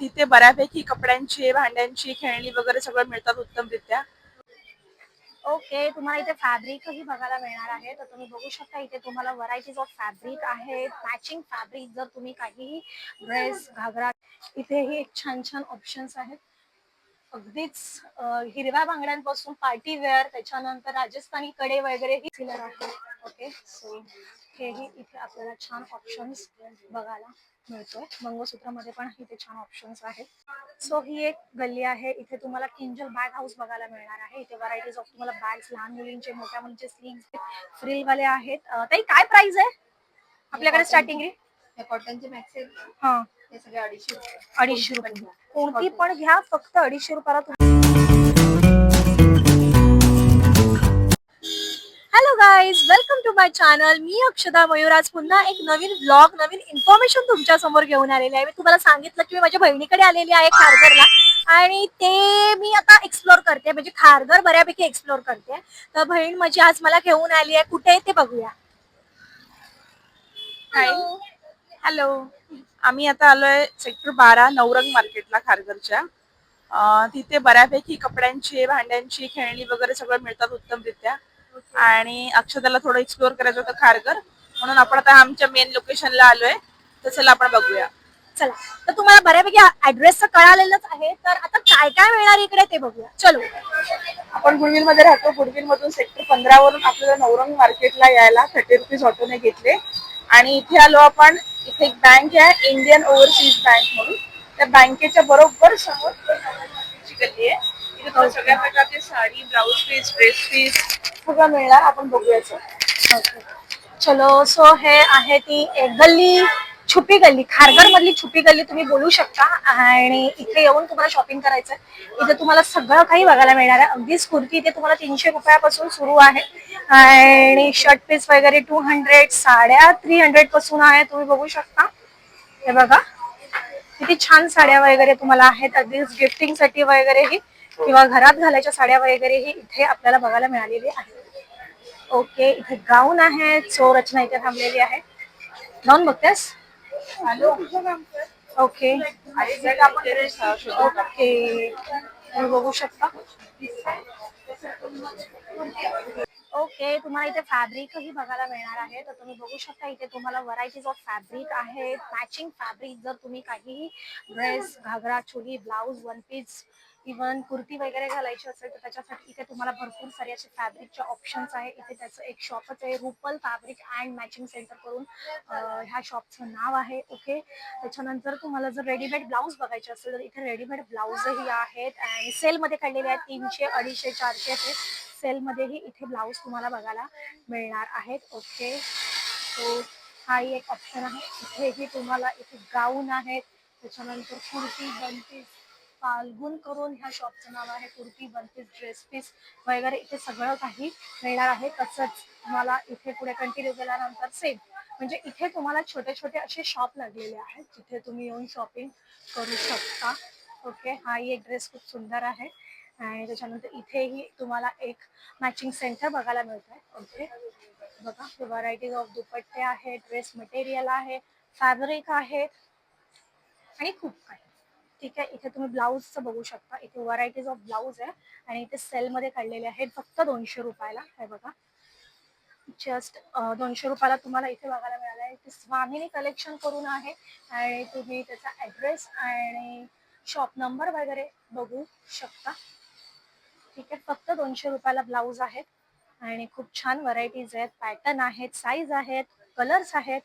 तिथे बऱ्यापैकी कपड्यांची भांड्यांची खेळणी वगैरे सगळं मिळतात उत्तमरित्या. ओके तुम्हाला इथे फॅब्रिकही बघायला मिळणार आहे. तर तुम्ही बघू शकता इथे तुम्हाला व्हरायटीज ऑफ फॅब्रिक आहेत मॅचिंग फॅब्रिक जर तुम्ही काहीही ड्रेस घागरा इथेही एक छान छान ऑप्शन्स आहेत. अगदीच हिरव्या बांगड्यांपासून पार्टी वेअर त्याच्यानंतर राजस्थानी कडे वगैरे ही सिलर आहे ओके सो हेही इथे आपल्याला छान ऑप्शन्स बघायला मिळतोय. मंगळसूत्रामध्ये पण इथे छान ऑप्शन्स आहेत. सो ही एक गल्ली आहे. इथे तुम्हाला किंजल बॅग हाऊस बघायला मिळणार आहे. इथे व्हरायटीज ऑफ तुम्हाला बॅग्स लहान मुलींचे मोठ्या मुलींचे स्लीव्ह फ्रिल वाले आहेत. ताई काय प्राइस आहे? आपल्याकडे स्टार्टिंग हे कॉटनचे मॅक्स हा. सगळे अडीचशे. अडीचशे रुपये. कोणती पण घ्या. फक्त अडीचशे रुपयाला guys welcome to my channel मी अक्षदा मयूर. आज पुन्हा एक नवीन ब्लॉग नवीन इन्फॉर्मेशन तुमच्यासमोर घेऊन आलेली आहे. मी तुम्हाला सांगितलं की मी माझ्या बहिणीकडे आलेली आहे खारघरला. आणि ते मी आता एक्सप्लोर करते. म्हणजे खारघर बऱ्यापैकी एक्सप्लोर करते. तर बहीण माझी आज मला घेऊन आली आहे. कुठे आहे ते बघूया. हॅलो आम्ही आता आलोय सेक्टर बारा नवरंग मार्केटला खारघरच्या. तिथे बऱ्यापैकी कपड्यांची भांड्यांची खेळणी वगैरे सगळं मिळतात उत्तमरित्या. आणि अक्षताला थोडं एक्सप्लोर करायचं होतं खारघर. म्हणून आपण आता आमच्या मेन लोकेशनला आलोय. तर चला आपण बघूया. चला. तर तुम्हाला बऱ्यापैकी ऍड्रेस तर कळालेलंच आहे. तर आता काय काय मिळणार इकडे ते बघूया. चलो. आपण गुडविलमध्ये राहतो. गुडविल मधून सेक्टर पंधरा वरून आपल्याला नवरंग मार्केटला यायला थर्टी रुपीज ऑटोने घेतले. आणि इथे आलो आपण. इथे एक बँक आहे. इंडियन ओव्हरसीज बँक म्हणून. त्या बँकेच्या बरोबर समोर गल्ली आहे. तुम्हाला सगळ्या प्रकारचे sari blouse piece dress piece सगळं मिळणार. आपण बघूया चल. चलो सो हे आहे ती एक गल्ली छुपी गल्ली. खारघर मधली छुपी गल्ली तुम्ही बोलू शकता. आणि इथे येऊन तुम्हाला शॉपिंग करायचंय. इथे तुम्हाला सगळं काही बघायला मिळणार आहे. अगदीच कुर्ती इथे तुम्हाला तीनशे रुपयापासून सुरू आहे. आणि शर्ट पीस वगैरे टू हंड्रेड साड्या थ्री हंड्रेडपासून आहे. तुम्ही बघू शकता. हे बघा. किती छान साड्या वगैरे तुम्हाला आहेत. अगदीच गिफ्टिंगसाठी वगैरेही. किंवा घरात घालायच्या साड्या वगैरेही इथे आपल्याला बघायला मिळालेली आहे ओके इथे गाऊन आहे सो रचना इथे थांबलेली आहे. गाऊन बघतेस? हॅलो? ओके. ओके. तुम्ही बघू शकता. ओके तुम्हाला इथे फॅब्रिकही बघायला मिळणार आहे. तर तुम्ही बघू शकता इथे तुम्हाला व्हरायटीज ऑफ फॅब्रिक आहेत. मॅचिंग फॅब्रिक जर तुम्ही काहीही dress ghagra choli blouse one piece even kurti वगैरे घालायची असेल तर त्याच्यासाठी इथे तुम्हाला भरपूर सारे असे फॅब्रिकचे ऑप्शन्स आहे. इथे त्याचं एक शॉपच आहे Rupal fabric and matching centre करून ह्या शॉपचं नाव आहे. ओके त्याच्यानंतर तुम्हाला जर रेडीमेड ब्लाऊज बघायचे असेल तर इथे रेडीमेड ब्लाऊजही आहेत आणि सेलमध्ये काढलेले आहेत तीनशे अडीचशे चारशे ते सेलमध्येही इथे ब्लाऊज तुम्हाला बघायला मिळणार आहेत. ओके सो हाही एक ऑप्शन आहे. इथेही तुम्हाला इथे गाऊन आहेत. त्याच्यानंतर कुर्ती बनतीस फाल्गुन करून ह्या शॉपचं नाव आहे kurti one piece dress piece वगैरे. इथे सगळं काही मिळणार आहे. तसंच तुम्हाला इथे पुढे कंटिन्यू केल्यानंतर सेम म्हणजे इथे तुम्हाला छोटे छोटे असे शॉप लागलेले आहेत जिथे तुम्ही येऊन शॉपिंग करू शकता. ओके हाही एक ड्रेस खूप सुंदर आहे. आणि त्याच्यानंतर इथेही तुम्हाला एक मॅचिंग सेंटर बघायला मिळत आहे ओके बघा व्हरायटीज ऑफ दुपट्टे आहेत ड्रेस मटेरियल आहे फॅब्रिक आहेत आणि खूप काही. ठीक आहे इथे तुम्ही ब्लाऊजचं बघू शकता. इथे व्हरायटीज ऑफ ब्लाऊज आहे आणि इथे सेलमध्ये काढलेले आहेत फक्त दोनशे रुपयाला. हे बघा. जस्ट दोनशे रुपयाला तुम्हाला इथे बघायला मिळालं आहे. इथे स्वामिनी कलेक्शन करून आहे आणि तुम्ही त्याचा ॲड्रेस आणि शॉप नंबर वगैरे बघू शकता. ठीक आहे फक्त दोनशे रुपयाला ब्लाऊज आहेत आणि खूप छान व्हरायटीज आहेत. पॅटर्न आहेत साईज आहेत कलर्स आहेत.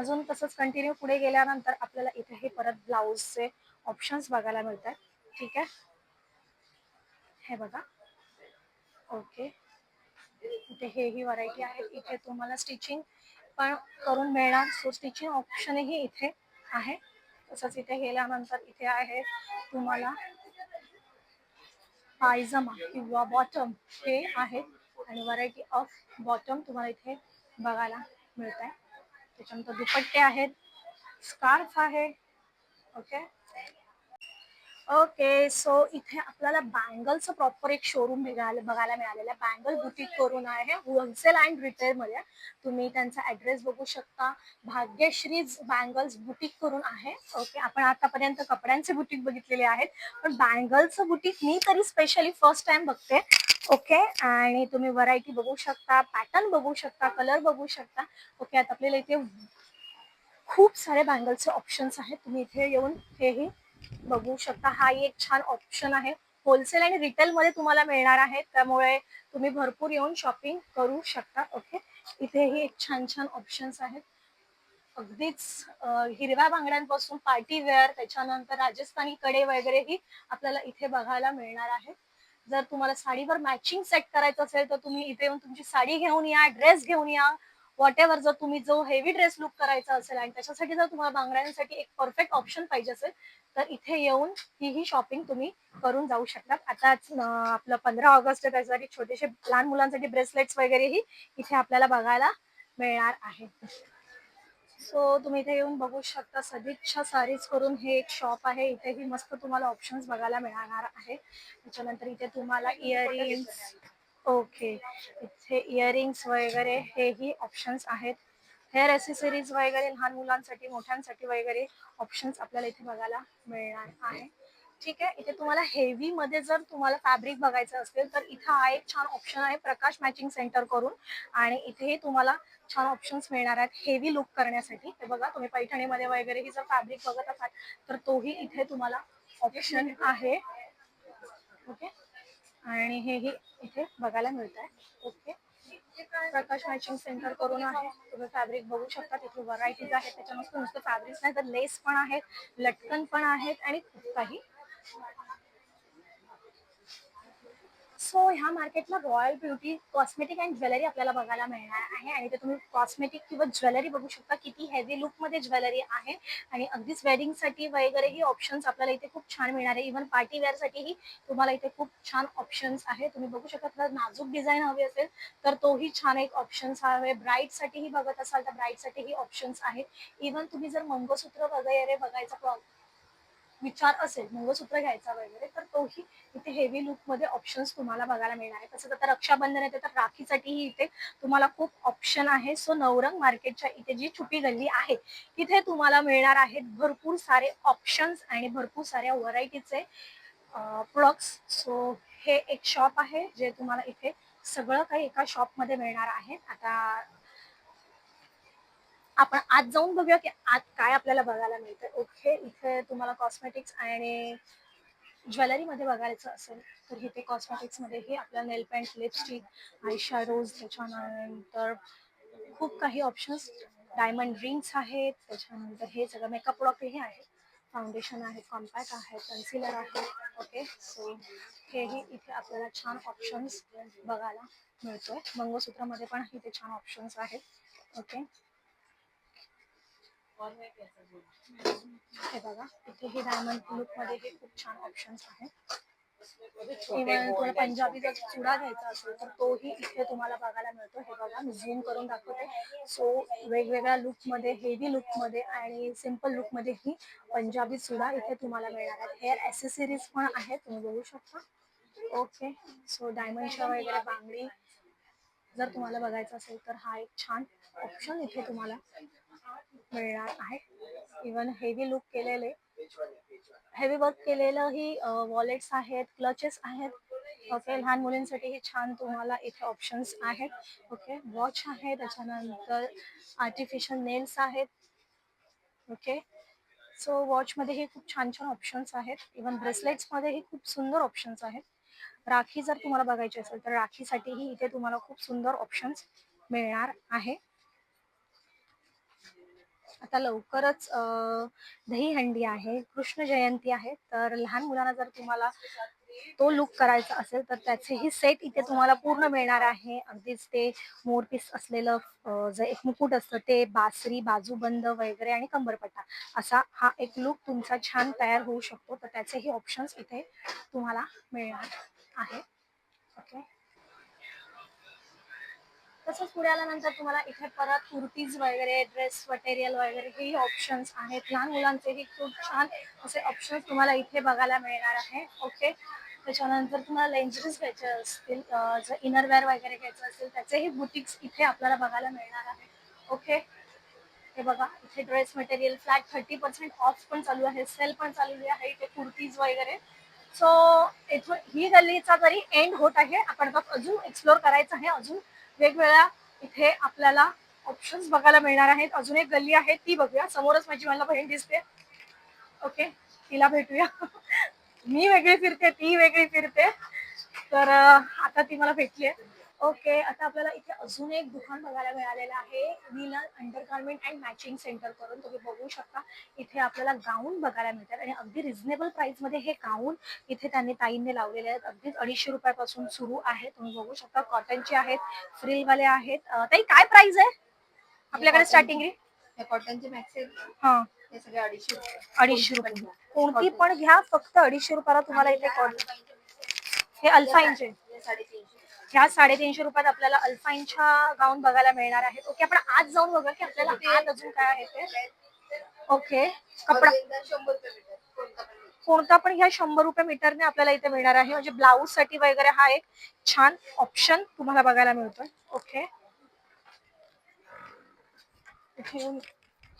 अजून तसंच कंटिन्यू पुढे गेल्यानंतर आपल्याला इथे हे परत ब्लाऊजचे ऑप्शन्स बघायला मिळतात. ठीक आहे? हे बघा. ओके इथे हेही व्हरायटी आहे. इथे तुम्हाला स्टिचिंग पण करून मिळणार. सो स्टिचिंग ऑप्शनही इथे आहे. तसंच इथे गेल्यानंतर इथे आहे तुम्हाला पायजमा किंवा बॉटम हे आहेत. आणि व्हरायटी ऑफ बॉटम तुम्हाला इथे बघायला मिळत आहे त्याच्यानंतर दुपट्टे आहेत. स्कार्फ आहे. ओके ओके सो इथे आपल्याला बँगलचं प्रॉपर एक शोरूम बघायला बघायला मिळालेलं आहे. बँगल बुटीक करून आहे. होलसेल अँड रिटेल मध्ये. तुम्ही त्यांचा ऍड्रेस बघू शकता. भाग्यश्रीज बँगल्स बुटीक करून आहे. ओके आपण आतापर्यंत कपड्यांचे बुटीक बघितलेले आहेत. पण बँगलचं बुटीक मी तरी स्पेशली फर्स्ट टाइम बघते. ओके आणि तुम्ही व्हरायटी बघू शकता पॅटर्न बघू शकता कलर बघू शकता. ओके आता आपल्याला इथे खूप सारे बँगलचे ऑप्शन्स आहेत. तुम्ही इथे येऊन हेही बघू शकता. हा एक छान ऑप्शन आहे. होलसेल आणि रिटेलमध्ये तुम्हाला मिळणार आहे. त्यामुळे तुम्ही भरपूर येऊन शॉपिंग करू शकता. ओके इथेही एक छान छान ऑप्शन्स आहेत. अगदीच हिरव्या बांगड्यांपासून पार्टी वेअर त्याच्यानंतर राजस्थानी कडे वगैरेही आपल्याला इथे बघायला मिळणार आहे. जर तुम्हाला साडीवर मॅचिंग सेट करायचं असेल तर तुम्ही इथे येऊन तुमची साडी घेऊन या ड्रेस घेऊन या. वॉट एव्हर जर तुम्ही जो हेवी ड्रेस लुक करायचा असेल आणि त्याच्यासाठी जर तुम्हाला बांगड्यांसाठी एक परफेक्ट ऑप्शन पाहिजे असेल तर इथे येऊन ही ही शॉपिंग तुम्ही करून जाऊ शकता आता आपलं पंधरा ऑगस्ट त्याच्यासाठी छोटेसे लहान मुलांसाठी ब्रेसलेट्स वगैरेही इथे आपल्याला बघायला मिळणार आहे. सो तुम्ही इथे येऊन बघू शकता सदिच्छा सारीज करून हे एक शॉप आहे. इथेही मस्त तुम्हाला ऑप्शन्स बघायला मिळणार आहे. त्याच्यानंतर इथे तुम्हाला इयरिंग्स ओके इथे इयरिंग्स वगैरे हेही ऑप्शन्स आहेत. हेअर ॲसेसरीज वगैरे लहान मुलांसाठी मोठ्यांसाठी वगैरे ऑप्शन्स आपल्याला इथे बघायला मिळणार आहे. ठीक आहे? इथे तुम्हाला हेवी मध्ये जर तुम्हाला फॅब्रिक बघायचं असेल तर इथं हा एक छान ऑप्शन आहे प्रकाश मॅचिंग सेंटर करून. आणि इथेही तुम्हाला छान ऑप्शन्स मिळणार आहेत हेवी लुक करण्यासाठी. हे बघा तुम्ही पैठणीमध्ये वगैरे ही जर फॅब्रिक बघत असाल तर तोही इथे तुम्हाला ऑप्शन आहे. ओके? आणि हेही इथे बघायला मिळत आहे ओके? प्रकाश मॅचिंग सेंटर करून आहे. तुम्ही फॅब्रिक बघू शकता तिथे व्हरायटीज आहेत. त्याच्यामध्ये नुसतं फॅब्रिक नाही तर लेस पण आहेत लटकन पण आहेत आणि खूप काही सो ह्या मार्केटला royal beauty cosmetic and jewellery आपल्याला बघायला मिळणार आहे. आणि ते तुम्ही कॉस्मेटिक किंवा ज्वेलरी बघू शकता. किती हेवी लुकमध्ये ज्वेलरी आहे. आणि अगदीच वेडिंगसाठी वगैरेही वगैरे ही ऑप्शन्स आपल्याला इथे खूप छान मिळणार आहे. इव्हन पार्टी वेअरसाठीही तुम्हाला इथे खूप छान ऑप्शन्स आहे. तुम्ही बघू शकता जर नाजूक डिझाईन हवी असेल तर तोही छान एक ऑप्शन्स हवे ब्राईटसाठीही बघत असाल तर ब्राईटसाठीही ऑप्शन्स आहेत. इव्हन तुम्ही जर मंगळसूत्र वगैरे बघायचा विचार असेल मंगळसूत्र घ्यायचा वगैरे तर तोही इथे हेवी लुकमध्ये ऑप्शन्स तुम्हाला बघायला मिळणार आहे. तसंच आता रक्षाबंधन येते तर राखीसाठीही इथे तुम्हाला खूप ऑप्शन आहे. सो नवरंग मार्केटच्या इथे जी छुपी गल्ली आहे तिथे तुम्हाला मिळणार आहेत भरपूर सारे ऑप्शन्स आणि भरपूर साऱ्या व्हरायटीचे प्रोडक्ट्स सो हे एक शॉप आहे जे तुम्हाला इथे सगळं काही एका शॉपमध्ये मिळणार आहे आता आपण आत जाऊन बघूया की आत काय आपल्याला बघायला मिळतं ओके इथे तुम्हाला कॉस्मेटिक्स आणि ज्वेलरी मध्ये बघायचं असेल तर इथे कॉस्मेटिक्समध्ये हे आपल्या नेल पेंट लिपस्टिक आयशा रोज त्याच्यानंतर खूप काही ऑप्शन्स डायमंड रिंग्स आहेत त्याच्यानंतर हे सगळं मेकअप प्रोडक्ट हे आहेत. फाउंडेशन आहे कॉम्पॅक्ट आहे कन्सिलर आहे ओके सो हेही इथे आपल्याला छान ऑप्शन्स बघायला मिळतोय. मंगळसूत्रामध्ये पण इथे छान ऑप्शन्स आहेत. ओके हे बघा इथे हे डायमंड लुकमध्ये हे खूप छान ऑप्शन्स आहेत. इव्हन तुम्हाला पंजाबी जर चुडा घ्यायचा असेल तर तोही इथे तुम्हाला बघायला मिळतो. हे बघा मी झूम करून दाखवते. सो वेगवेगळ्या लुकमध्ये हेवी लुकमध्ये आणि सिंपल लुकमध्ये ही पंजाबी चुडा इथे तुम्हाला मिळणार आहे हेअर ॲसेसरीज पण आहेत तुम्ही बघू शकता. ओके सो डायमंडच्या वगैरे बांगडी जर तुम्हाला बघायचं असेल तर हा एक छान ऑप्शन इथे तुम्हाला मिळणार आहे. इवन हेवी लुक केलेले. हेवी वर्क केलेलं ही वॉलेट्स आहेत क्लचेस आहेत. ओके लहान मुलींसाठीही छान तुम्हाला इथे ऑप्शन्स आहेत. ओके वॉच आहे त्याच्यानंतर आर्टिफिशियल नेल्स आहेत. ओके सो वॉचमध्ये हे खूप छान छान ऑप्शन्स आहेत. इवन ब्रेसलेट्समध्येही खूप सुंदर ऑप्शन्स आहेत. राखी जर तुम्हाला बघायची असेल तर राखीसाठीही इथे तुम्हाला खूप सुंदर ऑप्शन्स मिळणार आहे. आता लवकरच दहीहंडी आहे कृष्ण जयंती आहे. तर लहान मुलांना जर तुम्हाला तो लुक करायचा असेल तर त्याचेही सेट इथे तुम्हाला पूर्ण मिळणार आहे. अगदीच ते मोरपीस असलेलं जे एक मुकुट असतं ते बासरी बाजूबंद वगैरे आणि कंबरपट्टा असा हा एक लुक तुमचा छान तयार होऊ शकतो. तर त्याचेही ऑप्शन्स इथे तुम्हाला मिळणार आहे. ओके तसंच पुढे आल्यानंतर तुम्हाला इथे परत कुर्तीज वगैरे ड्रेस मटेरियल वगैरे हेही ऑप्शन्स आहेत. लहान मुलांचेही खूप छान असे ऑप्शन्स तुम्हाला इथे बघायला मिळणार आहे. ओके त्याच्यानंतर तुम्हाला लेंजरीज घ्यायचे असतील जर इनरवेअर वगैरे घ्यायचं असेल त्याचेही बुटिक्स इथे आपल्याला बघायला मिळणार आहे. ओके हे बघा इथे dress material flat thirty percent off पण चालू आहे सेल पण चालू आहे इथे कुर्तीज वगैरे. सो इथून ही गल्लीचा तरी एंड होत आहे. आपण बघ अजून एक्सप्लोर करायचं आहे अजून वेगवेगळ्या इथे आपल्याला ऑप्शन्स बघायला मिळणार आहेत. अजून एक गल्ली आहे ती बघूया. समोरच माझी मला बहीण दिसते. ओके तिला भेटूया. मी वेगळी फिरते ती वेगळी फिरते. तर आता ती मला भेटली आहे. ओके आता आपल्याला इथे अजून एक दुकान बघायला मिळालेलं आहे. Neela under garment and matching centre करून तुम्ही बघू शकता. इथे आपल्याला गाऊन बघायला मिळतात आणि अगदी रिझनेबल प्राइसमध्ये हे गाऊन इथे त्यांनी ताईंनी लावलेले आहेत. अगदी अडीचशे रुपयापासून सुरू आहे. तुम्ही बघू शकता कॉटनचे आहेत फ्रिलवाले आहेत. ताई काय प्राइस आहे? आपल्याकडे स्टार्टिंग हे कॉटनचे मॅक्स आहेत. हा. हे सगळे अडीचशे रुपये. अडीचशे रुपये. कोणती. पण घ्या फक्त अडीचशे रुपयाला तुम्हाला इथे कॉटन हे अल्फाईनचे साडेतीनशे. ह्या साडेतीनशे रुपयात आपल्याला अल्फाईनच्या गाऊन बघायला मिळणार आहेत. ओके आपण आज जाऊन बघूया की आपल्याला आज अजून काय आहे ते. ओके कपडा कोणता पण ह्या शंभर रुपये मीटरने आपल्याला इथे मिळणार आहे. म्हणजे ब्लाऊजसाठी वगैरे हा एक छान ऑप्शन तुम्हाला बघायला मिळतोय. ओके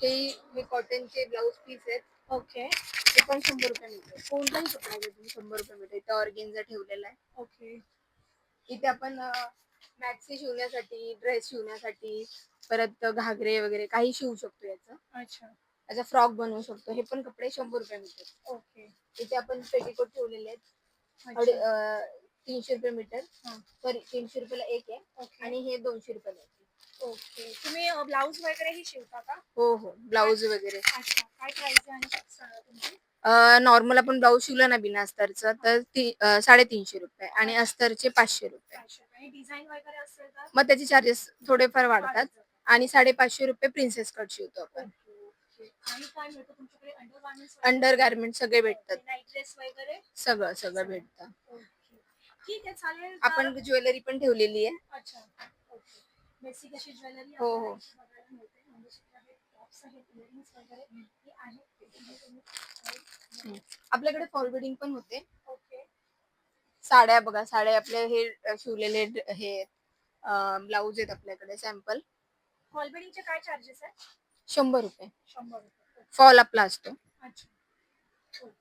हे कॉटनचे ब्लाऊज पीस आहेत. ओके ते पण शंभर रुपये मीटर कोणताही कपडा शंभर रुपये मीटर इथे ऑर्गेन्झा ठेवलेला आहे. ओके इथे आपण मॅक्सी शिवण्यासाठी ड्रेस शिवण्यासाठी परत घागरे वगैरे काही शिवू शकतो याचं. अच्छा. याचा फ्रॉक बनवू शकतो. हे पण कपडे शंभर रुपये मीटर ओके. इथे आपण पेटीकोट ठेवलेले आहेत. तीनशे रुपये मीटर. हा. सॉरी तीनशे रुपयाला एक आहे. आणि हे दोनशे रुपयाला ओके. तुम्ही ब्लाऊज वगैरे ही शिवता का? हो हो. ब्लाऊज वगैरे. अच्छा. काय प्राइस आहे आणि तुमची? नॉर्मल आपण ब्लाऊज शिवला ना बिना अस्तरचा तर ती अं, साडेतीनशे रुपये आणि अस्तरचे पाचशे रुपये. पाचशे आणि डिझाईन वगैरे असेल तर? मग त्याचे चार्जेस थोडेफार वाढतात आणि साडेपाचशे रुपये प्रिन्सेस कट शिवतो आपण. Okay, okay. आणि काय मिळतं तुमच्याकडे? अंडर अंडर गार्मेंट सगळे भेटतात. नाईट ड्रेस वगैरे? सगळं सगळं भेटतं. ओके. ठीक आहे चालेल. आपण ज्वेलरी पण ठेवलेली आहे. तर- अच्छा ओके. बेसिक अशी ज्वेलरी हो, हो. बघायला मिळते. मंगळसूत्र आहेत टॉप्स आहेत इयरिंग्स वगैरे हे आहेत. तुम्ही- आपल्याकडे फॉरवर्डिंग पण होते. ओके. साड्या बघा साड्या आपले हे अं, शिवलेले ड- हे ब्लाऊज आहेत आपल्याकडे सॅम्पल हॉलबेडिंगचे काय चार्जेस आहेत? शंभर रुपये. शंभर रुपये. फॉल आपला असतो. अच्छा. ओके.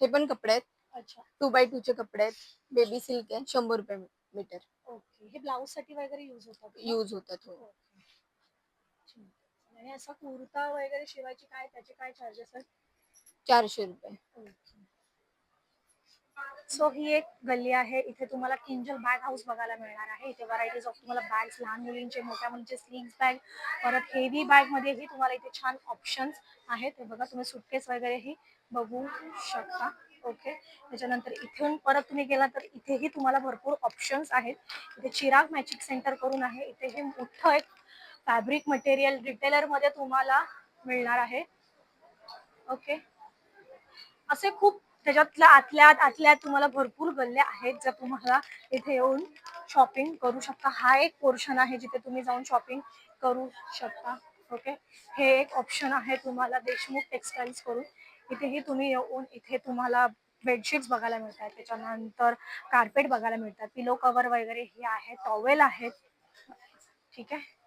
हे पण कपडे आहेत. अच्छा. टू बाय टू चे कपडे आहेत. बेबी सिल्क आहे. शंभर रुपये मीटर ओके. हे ब्लाऊजसाठी वगैरे युज होतात का? यूज होतात हो. ओके. आणि असा कुर्ता वगैरे शिवायची काय त्याचे काय चार्जेस आहेत? चारशे रुपये. सो ही एक गल्ली आहे. इथे तुम्हाला किंजल बॅग हाऊस बघायला मिळणार आहे. इथे व्हरायटीज ऑफ तुम्हाला बॅग्स लहान मुलींचे मोठ्या मुलींचे स्लीव्स बॅग परत हेवी बॅग मध्येही तुम्हाला इथे छान ऑप्शन्स आहेत. हे बघा तुम्ही सुटकेस वगैरेही बघू शकता. ओके त्याच्यानंतर इथून परत तुम्ही गेला तर इथेही तुम्हाला भरपूर ऑप्शन्स आहेत. इथे चिराग मॅचिक सेंटर करून आहे. इथे हे मोठं एक फॅब्रिक मटेरियल रिटेलरमध्ये तुम्हाला मिळणार आहे. ओके असे खूप त्याच्यातल्या आतल्या आत आतल्या आत तुम्हाला भरपूर गल्ल्या आहेत. ज्या तुम्हाला इथे येऊन शॉपिंग करू शकता. हा एक पोर्शन आहे जिथे तुम्ही जाऊन शॉपिंग करू शकता. ओके हे एक ऑप्शन आहे तुम्हाला देशमुख टेक्सटाईल्स करून इथेही तुम्ही येऊन इथे तुम्हाला बेडशीट्स बघायला मिळतात. त्याच्यानंतर कार्पेट बघायला मिळतात. पिलो कवर वगैरे हे आहे टॉवेल आहेत. ठीक आहे.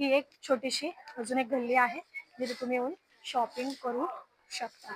ही एक छोटीशी अजून एक गल्ली आहे जिथे तुम्ही येऊन शॉपिंग करू शकता.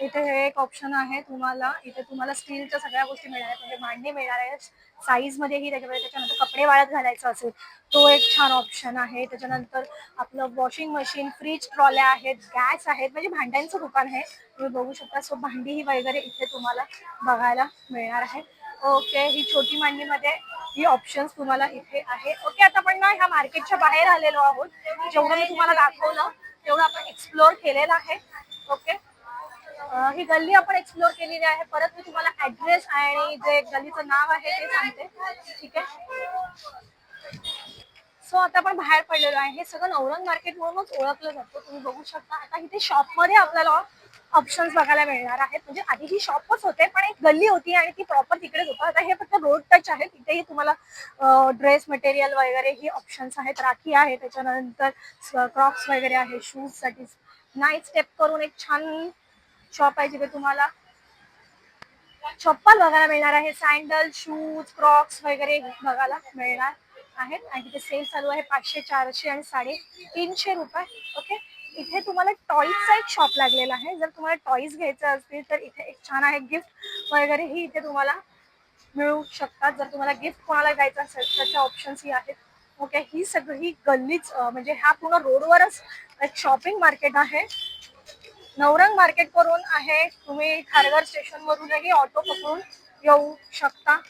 इथे हे एक ऑप्शन आहे तुम्हाला इथे तुम्हाला स्टीलच्या सगळ्या गोष्टी मिळणार आहेत. म्हणजे भांडी मिळणार आहे साईजमध्येही त्याच्यामध्ये त्याच्यानंतर कपडे वाळत घालायचं असेल तो एक छान ऑप्शन आहे. त्याच्यानंतर आपलं वॉशिंग मशीन फ्रीज ट्रॉल्या आहेत गॅस आहेत. म्हणजे भांड्यांचं दुकान आहे. तुम्ही बघू शकता सो भांडी ही वगैरे इथे तुम्हाला बघायला मिळणार आहे. ओके ही छोटी मांडीमध्ये ही ऑप्शन्स तुम्हाला इथे आहे. ओके आता आपण ना ह्या मार्केटच्या बाहेर आलेलो आहोत. जेवढं मी तुम्हाला दाखवलं तेवढं आपण एक्सप्लोअर केलेलं आहे. ओके ही गल्ली आपण एक्सप्लोअर केलेली आहे. परत मी तुम्हाला ऍड्रेस आणि जे गल्लीचं नाव आहे ते सांगते. ठीक आहे? सो आता आपण बाहेर पडलेलो आहे. हे सगळं नवरंग मार्केट म्हणूनच ओळखलं जातं. तुम्ही बघू शकता. आता इथे शॉपमध्ये आपल्याला ऑप्शन्स बघायला मिळणार आहेत. म्हणजे आधी ही शॉपच होते पण एक गल्ली होती आणि ती प्रॉपर तिकडेच होतं आता हे फक्त रोड टच आहे. तिथेही तुम्हाला ड्रेस मटेरियल वगैरे ही ऑप्शन्स आहेत. राखी आहे. त्याच्यानंतर क्रॉक्स वगैरे आहे. शूजसाठी नाईट स्टेप करून एक छान शॉप आहे जिथे तुम्हाला चप्पल बघायला मिळणार आहे. सँडल शूज क्रॉक्स वगैरे बघायला मिळणार आहेत. आणि तिथे सेल चालू आहे पाचशे चारशे आणि साडे तीनशे रुपये. ओके इथे तुम्हाला टॉईजचा एक शॉप लागलेला आहे. जर तुम्हाला टॉईज घ्यायचं असतील तर इथे एक छान आहे गिफ्ट वगैरे ही इथे तुम्हाला मिळू शकतात. जर तुम्हाला गिफ्ट कोणाला द्यायचं असेल त्याचे ऑप्शन्स ही आहेत. ओके ही सगळी गल्लीच म्हणजे हा पूर्ण रोडवरच एक शॉपिंग मार्केट आहे. नवरंग मार्केट करून आहे. तुम्ही खारघर स्टेशन वरूनही ऑटो पकडून येऊ शकता.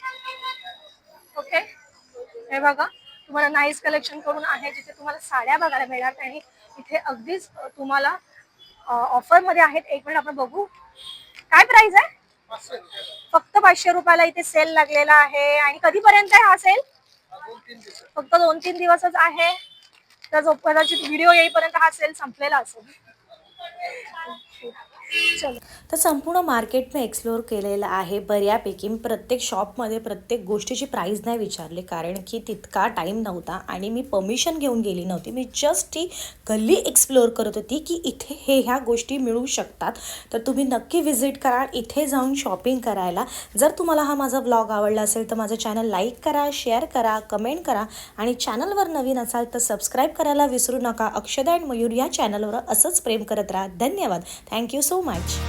ओके हे बघा. तुम्हाला नाईस कलेक्शन करून आहे जिथे तुम्हाला साड्या बघायला मिळणार. आणि इथे अगदीच तुम्हाला ऑफरमध्ये आहेत. एक मिनिट आपण बघू. काय प्राइस आहे? फक्त पाचशे रुपयाला इथे सेल लागलेला आहे. आणि कधीपर्यंत आहे हा सेल फक्त दोन तीन दिवसच आहे. तर जो कदाचित व्हिडिओ येईपर्यंत हा सेल संपलेला असेल. चलो. तर संपूर्ण मार्केट मी एक्सप्लोअर केलेलं आहे. बऱ्यापैकी मी प्रत्येक शॉपमध्ये प्रत्येक गोष्टीची प्राईस नाही विचारली. कारण की तितका टाईम नव्हता आणि मी परमिशन घेऊन गेली नव्हती. मी जस्ट ती गल्ली एक्सप्लोअर करत होती की इथे हे ह्या गोष्टी मिळू शकतात. तर तुम्ही नक्की व्हिजिट करा. इथे जाऊन शॉपिंग करायला. जर तुम्हाला हा माझा ब्लॉग आवडला असेल तर माझं चॅनल लाईक करा शेअर करा कमेंट करा आणि चॅनलवर नवीन असाल तर सबस्क्राईब करायला विसरू नका. अक्षदा अँड मयूर या चॅनलवर असंच प्रेम करत राहा. धन्यवाद. Thank you so much